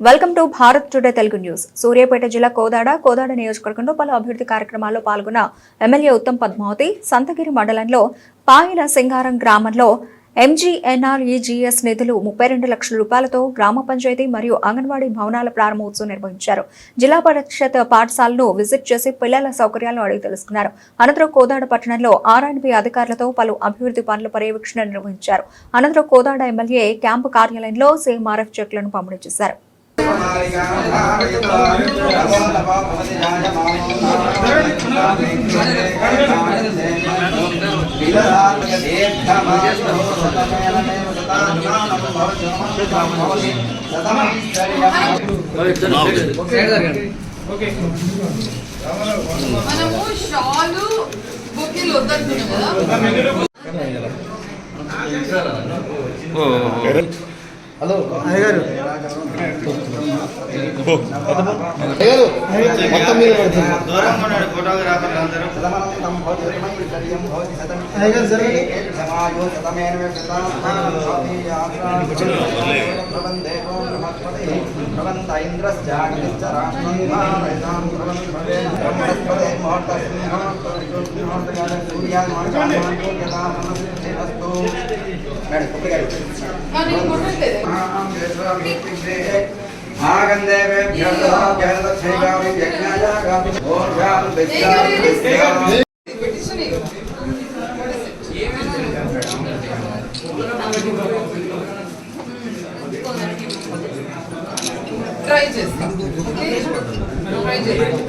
Welcome to Bharat today Telugu news Suryapet జిల్లా కోదాడ కోదాడ నియోజకవర్గంలో పలు అభివృద్ధి కార్యక్రమాల్లో పాల్గొన్న ఎమ్మెల్యే ఉత్తమ్ పద్మావతి సంతగిరి మండలంలో పాయల సింగారం గ్రామంలో ఎంజీఎన్ఆర్ఈజీఎస్ నిధులు ముప్పై రెండు లక్షల రూపాయలతో గ్రామ పంచాయతీ మరియు అంగన్వాడీ భవనాల ప్రారంభోత్సవం నిర్వహించారు. జిల్లా పరిషత్ పాఠశాలను విజిట్ చేసి పిల్లల సౌకర్యాలను అడిగి తెలుసుకున్నారు. అనంతరం కోదాడ పట్టణంలో ఆర్ఎండ్బి అధికారులతో పలు అభివృద్ధి పనుల పర్యవేక్షణ నిర్వహించారు. అనంతరం కోదాడ ఎమ్మెల్యే క్యాంపు కార్యాలయంలో సీఎంఆర్ఎఫ్ చెక్లను పంపిణీ చేశారు. మనము షాలు బొకేలు వద్దనుకున్నాం కదా హలో. అయ్యగారు అయ్యగారు మొత్తం మీద పడుతుంది. అయ్యగారు జరగండి. కొట్టట్లేదు పెట్టించుని ట్రై చేస్తాం. ట్రై చేస్తాం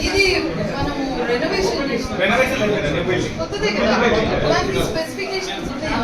ఇది మనము రెనోవేషన్ కొత్తదే కదా దానికి స్పెసిఫికేషన్స్ ఉన్నాయా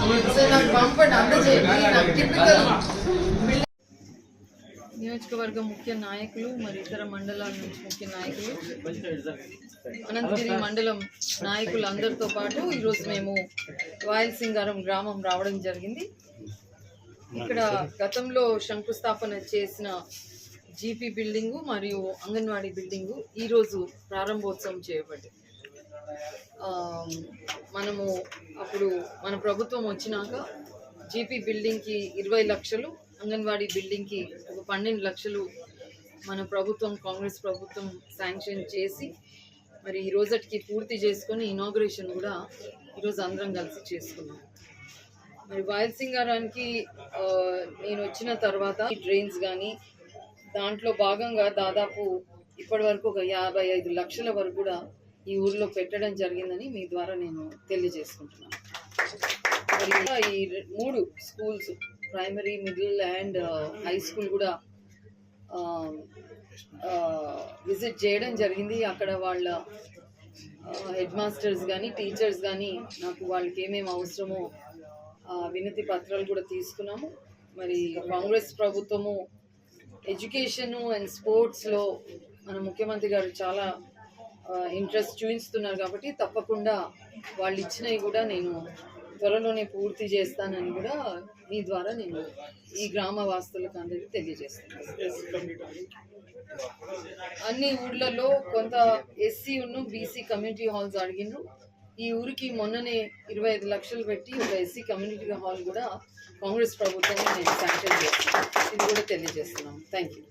నియోజకవర్గం నియోజకవర్గ ముఖ్య నాయకులు మరి ఇతర మండలాల నుంచి ముఖ్య నాయకులు. అనంతగిరి మండలం నాయకులు అందరితో పాటు ఈరోజు మేము రాయలసింగారం గ్రామం రావడం జరిగింది. ఇక్కడ గతంలో శంకుస్థాపన చేసిన జీపీ బిల్డింగు మరియు అంగన్వాడీ బిల్డింగు ఈరోజు ప్రారంభోత్సవం చేయబడింది మనము అప్పుడు మన ప్రభుత్వం వచ్చినాక జీపీ బిల్డింగ్కి ఇరవై లక్షలు అంగన్వాడీ బిల్డింగ్కి ఒక పన్నెండు లక్షలు మన ప్రభుత్వం కాంగ్రెస్ ప్రభుత్వం శాంక్షన్ చేసి మరి ఈ రోజటికి పూర్తి చేసుకొని ఇనాగ్రేషన్ కూడా ఈరోజు అందరం కలిసి చేసుకున్నాం. మరి వాయల్ సింగారానికి నేను వచ్చిన తర్వాత డ్రైన్స్ కానీ దాంట్లో భాగంగా దాదాపు ఇప్పటి వరకు ఒక యాభై ఐదు లక్షల వరకు కూడా ఈ ఊర్లో పెట్టడం జరిగిందని మీ ద్వారా నేను తెలియజేసుకుంటున్నాను. మరి ఇంకా ఈ మూడు schools primary middle and high school కూడా um, uh, విజిట్ చేయడం జరిగింది. అక్కడ వాళ్ళ హెడ్ మాస్టర్స్ కానీ టీచర్స్ కానీ నాకు వాళ్ళకి ఏమేమి అవసరమో వినతి పత్రాలు కూడా తీసుకున్నాము. మరి కాంగ్రెస్ ప్రభుత్వము ఎడ్యుకేషను అండ్ స్పోర్ట్స్లో మన ముఖ్యమంత్రి గారు చాలా ఇంట్రెస్ట్ చూపిస్తున్నారు కాబట్టి తప్పకుండా వాళ్ళు ఇచ్చినవి కూడా నేను త్వరలోనే పూర్తి చేస్తానని కూడా మీ ద్వారా నేను ఈ గ్రామ వాస్తులకు అందరికీ తెలియజేస్తాను అన్ని ఊర్లలో కొంత ఎస్సీ ఉన్ను బీసీ కమ్యూనిటీ హాల్స్ అడిగిండ్రు. ఈ ఊరికి మొన్ననే ఇరవై ఐదు లక్షలు పెట్టి ఒక ఎస్సీ కమ్యూనిటీ హాల్ కూడా కాంగ్రెస్ ప్రభుత్వం నేను శాంక్షన్ చేస్తాను ఇది కూడా తెలియజేస్తున్నాం థ్యాంక్ యూ